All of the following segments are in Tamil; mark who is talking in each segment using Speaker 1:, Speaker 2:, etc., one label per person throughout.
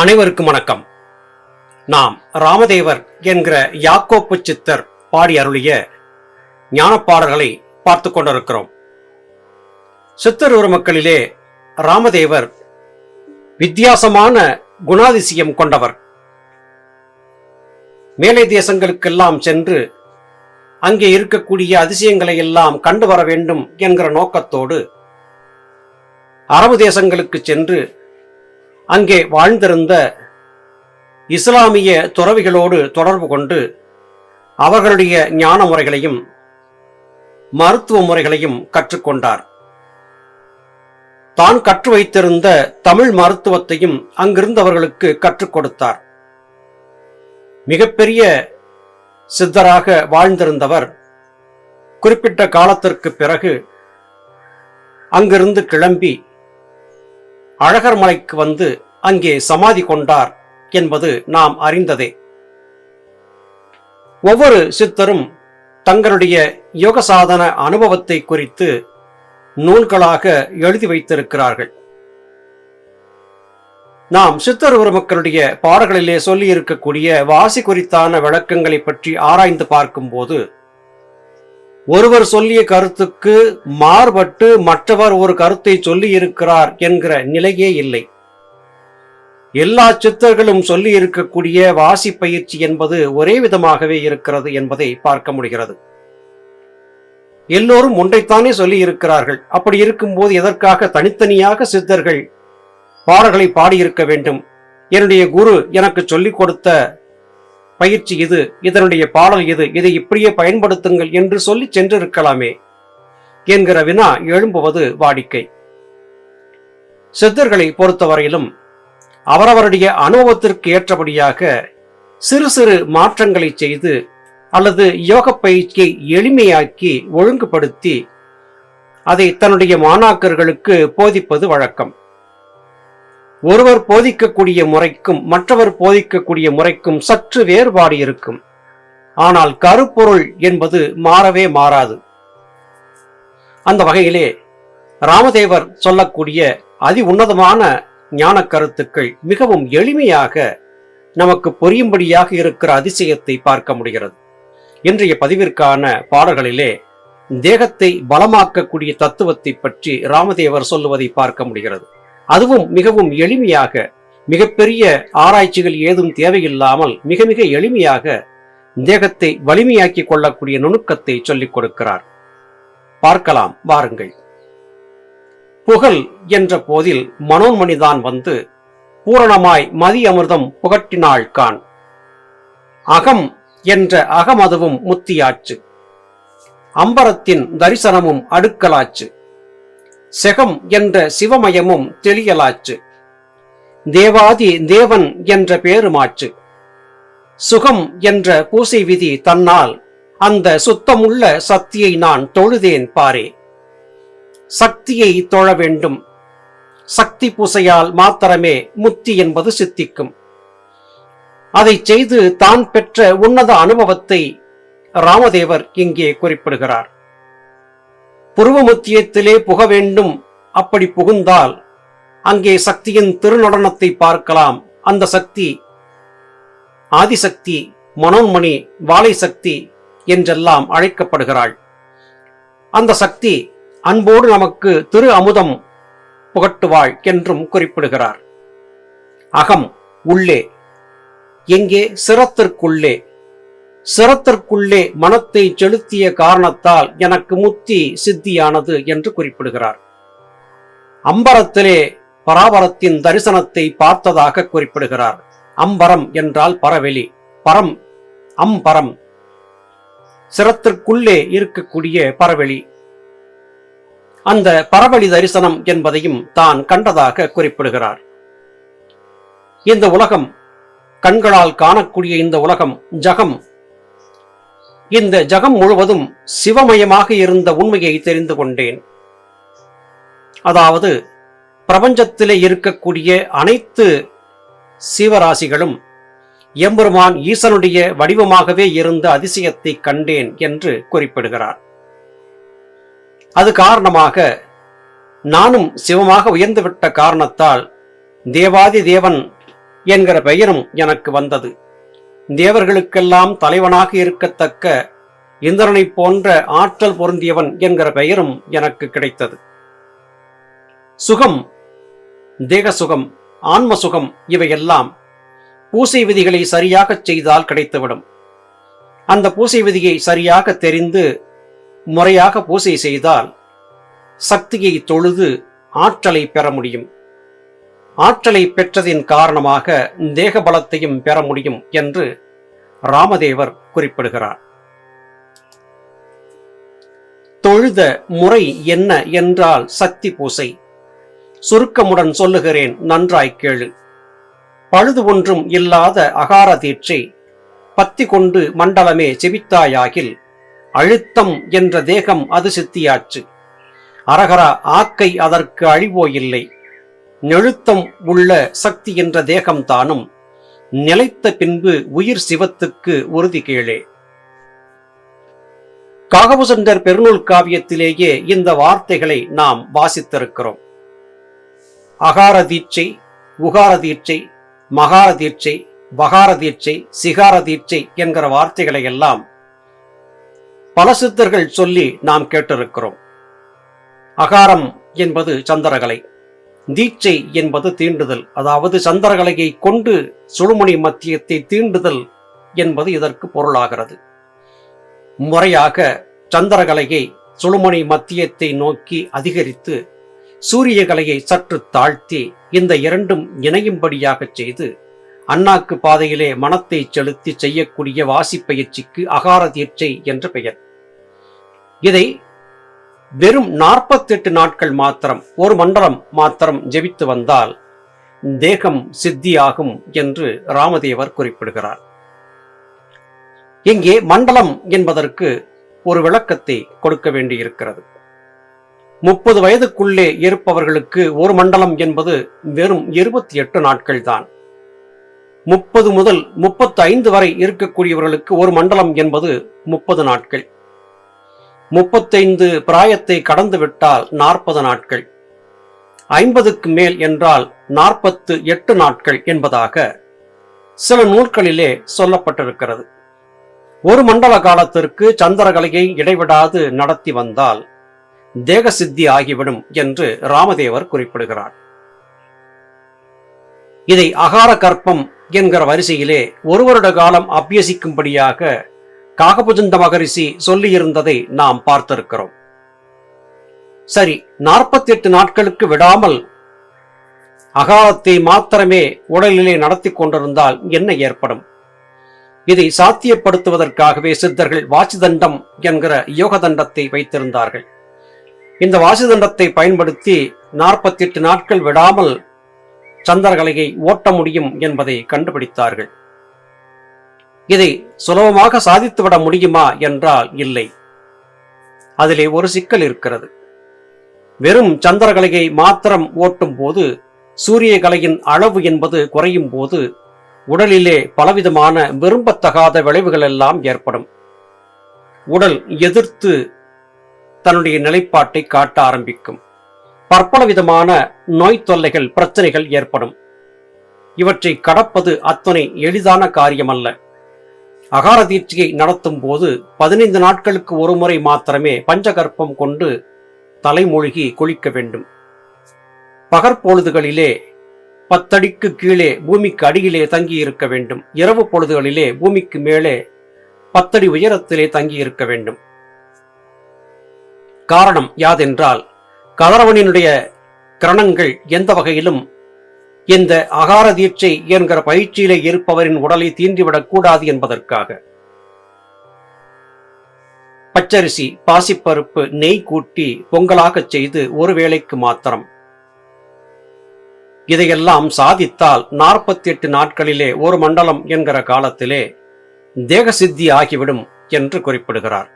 Speaker 1: அனைவருக்கும் வணக்கம். நாம் ராமதேவர் என்கிற யாக்கோப்பு சித்தர் பாடி அருளிய ஞானப்பாடல்களை பார்த்து கொண்டிருக்கிறோம். சித்தர் உருமக்களிலே ராமதேவர் வித்தியாசமான குணாதிசயம் கொண்டவர். மேலை தேசங்களுக்கெல்லாம் சென்று அங்கே இருக்கக்கூடிய அதிசயங்களை எல்லாம் கண்டு வர வேண்டும் என்கிற நோக்கத்தோடு அரபு தேசங்களுக்கு சென்று அங்கே வாழ்ந்திருந்த இஸ்லாமிய துறவிகளோடு தொடர்பு கொண்டு அவர்களுடைய ஞான முறைகளையும் மருத்துவ முறைகளையும் கற்றுக்கொண்டார். தான் கற்று வைத்திருந்த தமிழ் மருத்துவத்தையும் அங்கிருந்தவர்களுக்கு கற்றுக் கொடுத்தார். மிகப்பெரிய சித்தராக வாழ்ந்திருந்தவர் குறிப்பிட்ட காலத்திற்கு பிறகு அங்கிருந்து கிளம்பி அழகர் மலைக்கு வந்து அங்கே சமாதி கொண்டார் என்பது நாம் அறிந்ததே. ஒவ்வொரு சித்தரும் தங்களுடைய யோக சாதன அனுபவத்தை குறித்து நூல்களாக எழுதி வைத்திருக்கிறார்கள். நாம் சித்தர் உருமக்களுடைய பாடல்களிலே சொல்லி இருக்கக்கூடிய வாசி குறித்தான விளக்கங்களை பற்றி ஆராய்ந்து பார்க்கும்போது ஒருவர் சொல்லிய கருத்துக்கு மாறுபட்டு மற்றவர் ஒரு கருத்தை சொல்லி இருக்கிறார் என்கிற நிலையே இல்லை. எல்லா சித்தர்களும் சொல்லி இருக்கக்கூடிய வாசி பயிற்சி என்பது ஒரே விதமாகவே இருக்கிறது என்பதை பார்க்க முடிகிறது. எல்லோரும் ஒன்றைத்தானே சொல்லி இருக்கிறார்கள். அப்படி இருக்கும்போது எதற்காக தனித்தனியாக சித்தர்கள் பாடல்களை பாடியிருக்க வேண்டும்? என்னுடைய குரு எனக்கு சொல்லிக் கொடுத்த பயிற்சி இது இதனுடைய பாடம் இது இதை இப்படியே பயன்படுத்துங்கள் என்று சொல்லி சென்றிருக்கலாமே என்கிற வினா எழும்புவது வாடிக்கை. சித்தர்களை பொறுத்தவரையிலும் அவரவருடைய அனுபவத்திற்கு ஏற்றபடியாக சிறு சிறு மாற்றங்களை செய்து அல்லது யோக பயிற்சியை எளிமையாக்கி ஒழுங்குபடுத்தி அதை தன்னுடைய மாணாக்கர்களுக்கு போதிப்பது வழக்கம். ஒருவர் போதிக்கக்கூடிய முறைக்கும் மற்றவர் போதிக்கக்கூடிய முறைக்கும் சற்று வேறுபாடு இருக்கும். ஆனால் கருப்பொருள் என்பது மாறவே மாறாது. அந்த வகையிலே ராமதேவர் சொல்லக்கூடிய அதி உன்னதமான ஞான கருத்துக்கள் மிகவும் எளிமையாக நமக்கு புரியும்படியாக இருக்கிற அதிசயத்தை பார்க்க முடிகிறது. இன்றைய பதிவிற்கான பாடல்களிலே தேகத்தை பலமாக்கக்கூடிய தத்துவத்தை பற்றி ராமதேவர் சொல்லுவதை பார்க்க முடிகிறது. அதுவும் மிகவும் எளிமையாக மிகப்பெரிய ஆராய்ச்சிகள் ஏதும் தேவையில்லாமல் மிக மிக எளிமையாக தேகத்தை வலிமையாக்கி கொள்ளக்கூடிய நுணுக்கத்தை சொல்லிக் கொடுக்கிறார். பார்க்கலாம் வாருங்கள். புகழ் என்ற போதில் மனோன்மணிதான் வந்து பூரணமாய் மதி அமிர்தம் புகட்டினாள் கான். அகம் என்ற அகமதுவும் முத்தியாச்சு. அம்பரத்தின் தரிசனமும் அடுக்கலாச்சு. செகம் என்ற சிவமயமும் தெளியலாச்சு. தேவாதி தேவன் என்ற பேருமாச்சு. சுகம் என்ற பூசை விதி தன்னால் அந்த சுத்தமுள்ள சக்தியை நான் தொழுதேன் பாரே. சக்தியை தொழ வேண்டும். சக்தி பூசையால் மாத்திரமே முத்தி என்பது சித்திக்கும். அதை செய்து தான் பெற்ற உன்னத அனுபவத்தை ராமதேவர் இங்கே குறிப்பிடுகிறார். புருவமுத்தியத்திலே புக வேண்டும். அப்படி புகுந்தால் அங்கே சக்தியின் திருநடனத்தை பார்க்கலாம். அந்த சக்தி ஆதிசக்தி மனோன்மணி வாழை சக்தி என்றெல்லாம் அழைக்கப்படுகிறாள். அந்த சக்தி அன்போடு நமக்கு திரு அமுதம் புகட்டுவாள் என்றும் குறிப்பிடுகிறார். அகம் உள்ளே எங்கே சிரத்திற்குள்ளே சிரத்திற்குள்ளே மனத்தை செலுத்திய காரணத்தால் எனக்கு முத்தி சித்தியானது என்று குறிப்பிடுகிறார். அம்பரத்திலே பராபரத்தின் தரிசனத்தை பார்த்ததாக குறிப்பிடுகிறார். அம்பரம் என்றால் பரவெளி பரம் அம்பரம். சிரத்திற்குள்ளே இருக்கக்கூடிய பரவெளி. அந்த பரவெளி தரிசனம் என்பதையும் தான் கண்டதாக குறிப்பிடுகிறார். இந்த உலகம் கண்களால் காணக்கூடிய இந்த உலகம் ஜகம் இந்த ஜகம் முழுவதும் சிவமயமாக இருந்த உண்மையை தெரிந்து கொண்டேன். அதாவது பிரபஞ்சத்திலே இருக்கக்கூடிய அனைத்து சிவராசிகளும் எம்பெருமான் ஈசனுடைய வடிவமாகவே இருந்த அதிசயத்தை கண்டேன் என்று குறிப்பிடுகிறார். அது காரணமாக நானும் சிவமாக உயர்ந்துவிட்ட காரணத்தால் தேவாதி தேவன் என்கிற பெயரும் எனக்கு வந்தது. தேவர்களுக்கெல்லாம் தலைவனாக இருக்கத்தக்க இந்திரனைப் போன்ற ஆற்றல் பொருந்தியவன் என்கிற பெயரும் எனக்கு கிடைத்தது. சுகம் தேக சுகம் ஆன்ம சுகம் இவையெல்லாம் பூசை விதிகளை சரியாகச் செய்தால் கிடைத்துவிடும். அந்த பூசை விதியை சரியாக தெரிந்து முறையாக பூசை செய்தால் சக்தியை தொழுது ஆற்றலை பெற முடியும். ஆற்றலை பெற்றதின் காரணமாக தேக பலத்தையும் பெற முடியும் என்று ராமதேவர் குறிப்பிடுகிறார். தொழுத முறை என்ன என்றால் சக்தி பூசை. சுருக்கமுடன் சொல்லுகிறேன் நன்றாய் கேளு. பழுது ஒன்றும் இல்லாத அகார தீட்சை பத்தி கொண்டு மண்டலமே செவித்தாயாகில் அழுத்தம் என்ற தேகம் அது சித்தியாச்சு. அரகரா ஆக்கை அதற்கு அழிவோ இல்லை நெழுத்தம் உள்ள சக்தி என்ற தேகம் தானும் நிலைத்த பின்பு உயிர் சிவத்துக்கு உறுதி கீழே காகபுசண்டர் பெருநூல் காவியத்திலேயே இந்த வார்த்தைகளை நாம் வாசித்திருக்கிறோம். அகார தீட்சை உகார தீட்சை மகார தீட்சை வகார தீட்சை சிகார தீட்சை என்கிற வார்த்தைகளை எல்லாம் பல சித்தர்கள் சொல்லி நாம் கேட்டிருக்கிறோம். அகாரம் என்பது சந்திரகலை. தீட்சை என்பது தீண்டுதல். அதாவது சந்திரகலையை கொண்டு சுழுமணி மத்தியத்தை தீண்டுதல் என்பது இதற்கு பொருளாகிறது. முறையாக சந்திரகலையை சுழுமணி மத்தியத்தை நோக்கி அதிகரித்து சூரிய கலையை சற்று தாழ்த்தி இந்த இரண்டும் இணையும்படியாகச் செய்து அண்ணாக்கு பாதையிலே மனத்தை செலுத்தி செய்யக்கூடிய வாசிப்பயிற்சிக்கு அகார தீட்சை என்ற பெயர். இதை வெறும் நாற்பத்தெட்டு நாட்கள் மாத்திரம் ஒரு மண்டலம் மாத்திரம் ஜெபித்து வந்தால் தேகம் சித்தியாகும் என்று ராமதேவர் குறிப்பிடுகிறார். இங்கே மண்டலம் என்பதற்கு ஒரு விளக்கத்தை கொடுக்க வேண்டியிருக்கிறது. முப்பது வயதுக்குள்ளே இருப்பவர்களுக்கு ஒரு மண்டலம் என்பது வெறும் இருபத்தி எட்டு நாட்கள் தான். முப்பது முதல் முப்பத்தி ஐந்து வரை இருக்கக்கூடியவர்களுக்கு ஒரு மண்டலம் என்பது முப்பது நாட்கள். முப்பத்தைந்து பிராயத்தை கடந்துவிட்டால் நாற்பது நாட்கள். ஐம்பதுக்கு மேல் என்றால் நாற்பத்து எட்டு நாட்கள் என்பதாக சில நூல்களிலே சொல்லப்பட்டிருக்கிறது. ஒரு மண்டல காலத்திற்கு சந்திரகலையை இடைவிடாது நடத்தி வந்தால் தேக சித்தி ஆகிவிடும் என்று ராமதேவர் குறிப்பிடுகிறார். இதை அகார கற்பம் என்கிற வரிசையிலே ஒரு வருட காலம் அபியசிக்கும்படியாக காகபுஜந்த மகரிஷி சொல்லியிருந்ததை நாம் பார்த்திருக்கிறோம். சரி நாற்பத்தி எட்டு நாட்களுக்கு விடாமல் அகாலத்தை மாத்திரமே உடலிலே நடத்தி கொண்டிருந்தால் என்ன ஏற்படும்? இதை சாத்தியப்படுத்துவதற்காகவே சித்தர்கள் வாசிதண்டம் என்கிற யோக தண்டத்தை வைத்திருந்தார்கள். இந்த வாசிதண்டத்தை பயன்படுத்தி நாற்பத்தி எட்டு நாட்கள் விடாமல் சந்திரகலையை ஓட்ட முடியும் என்பதை கண்டுபிடித்தார்கள். இதை சுலபமாக சாதித்துவிட முடியுமா என்றால் இல்லை. அதிலே ஒரு சிக்கல் இருக்கிறது. வெறும் சந்திரகலையை மாத்திரம் ஓட்டும் போது சூரிய கலையின் அளவு என்பது குறையும் போது உடலிலே பலவிதமான விரும்பத்தகாத விளைவுகள் எல்லாம் ஏற்படும். உடல் எதிர்த்து தன்னுடைய நிலைப்பாட்டை காட்ட ஆரம்பிக்கும். பற்பல விதமான நோய் தொல்லைகள் பிரச்சனைகள் ஏற்படும். இவற்றை கடப்பது அத்தனை எளிதான காரியமல்ல. அகார தீட்சியை நடத்தும் போது பதினைந்து நாட்களுக்கு ஒரு முறை மாத்திரமே பஞ்சகற்பம் கொண்டு தலைமொழிகி குளிக்க வேண்டும். பகற்பொழுதுகளிலே பத்தடிக்கு கீழே பூமிக்கு அடியிலே தங்கி இருக்க வேண்டும். இரவு பொழுதுகளிலே பூமிக்கு மேலே பத்தடி உயரத்திலே தங்கி இருக்க வேண்டும். காரணம் யாதென்றால் கதிரவனினுடைய கிரணங்கள் எந்த வகையிலும் இந்த அகார தீட்சை என்கிற பயிற்சியிலே இருப்பவரின் உடலை தீண்டிவிடக் கூடாது என்பதற்காக. பச்சரிசி பாசிப்பருப்பு நெய் கூட்டி பொங்கலாகச் செய்து ஒரு வேளைக்கு மாத்திரம். இதையெல்லாம் சாதித்தால் நாற்பத்தி எட்டு நாட்களிலே ஒரு மண்டலம் என்கிற காலத்திலே தேக சித்தி ஆகிவிடும் என்று குறிப்பிடுகிறார்.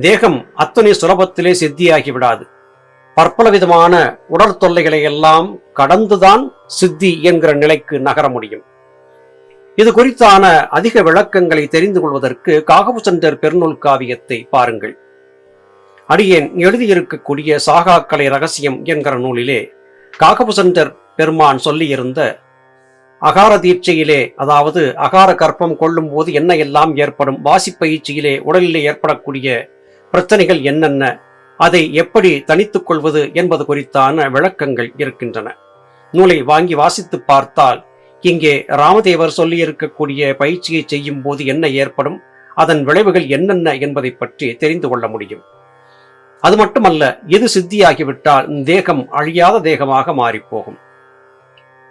Speaker 1: தேகம் அத்தனை சுலபத்திலே சித்தியாகிவிடாது பற்பல விதமான உடல் தொல்லைகளை எல்லாம் கடந்துதான் சித்தி என்கிற நிலைக்கு நகர முடியும். இது குறித்தான அதிக விளக்கங்களை தெரிந்து கொள்வதற்கு காகபுசந்தர் பெருநூல் காவியத்தை பாருங்கள். அடியேன் எழுதியிருக்கக்கூடிய சாகாக்கலை ரகசியம் என்கிற நூலிலே காகபுசந்தர் பெருமான் சொல்லியிருந்த அகார தீட்சையிலே அதாவது அகார கற்பம் கொள்ளும் போது என்ன எல்லாம் ஏற்படும் வாசிப்பயிற்சியிலே உடலிலே ஏற்படக்கூடிய பிரச்சனைகள் என்னென்ன? அதை எப்படி தனித்துக் கொள்வது என்பது குறித்தான விளக்கங்கள் இருக்கின்றன. நூலை வாங்கி வாசித்து பார்த்தால் இங்கே ராமதேவர் சொல்லியிருக்கக்கூடிய பயிற்சியை செய்யும் போது என்ன ஏற்படும் அதன் விளைவுகள் என்னென்ன என்பதை பற்றி தெரிந்து கொள்ள முடியும். அது மட்டுமல்ல எது சித்தியாகிவிட்டால் தேகம் அழியாத தேகமாக மாறிப்போகும்.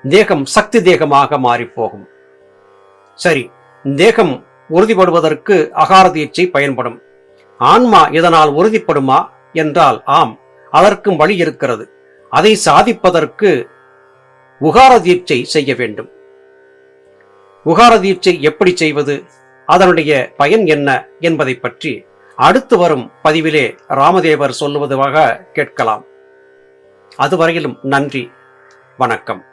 Speaker 1: தேகம் சக்தி தேகமாக மாறிப்போகும். சரி தேகம் உறுதிப்படுவதற்கு அகார தீட்சை பயன்படும். ஆன்மா இதனால் உறுதிப்படுமா? என்றால் ஆம் அதற்கும் வழி இருக்கிறது. அதை சாதிப்பதற்கு உகார தீட்சை செய்ய வேண்டும். உகார தீட்சை எப்படி செய்வது? அதனுடைய பயன் என்ன என்பதை பற்றி அடுத்து வரும் பதிவிலே ராமதேவர் சொல்லுவதாக கேட்கலாம். அதுவரையிலும் நன்றி வணக்கம்.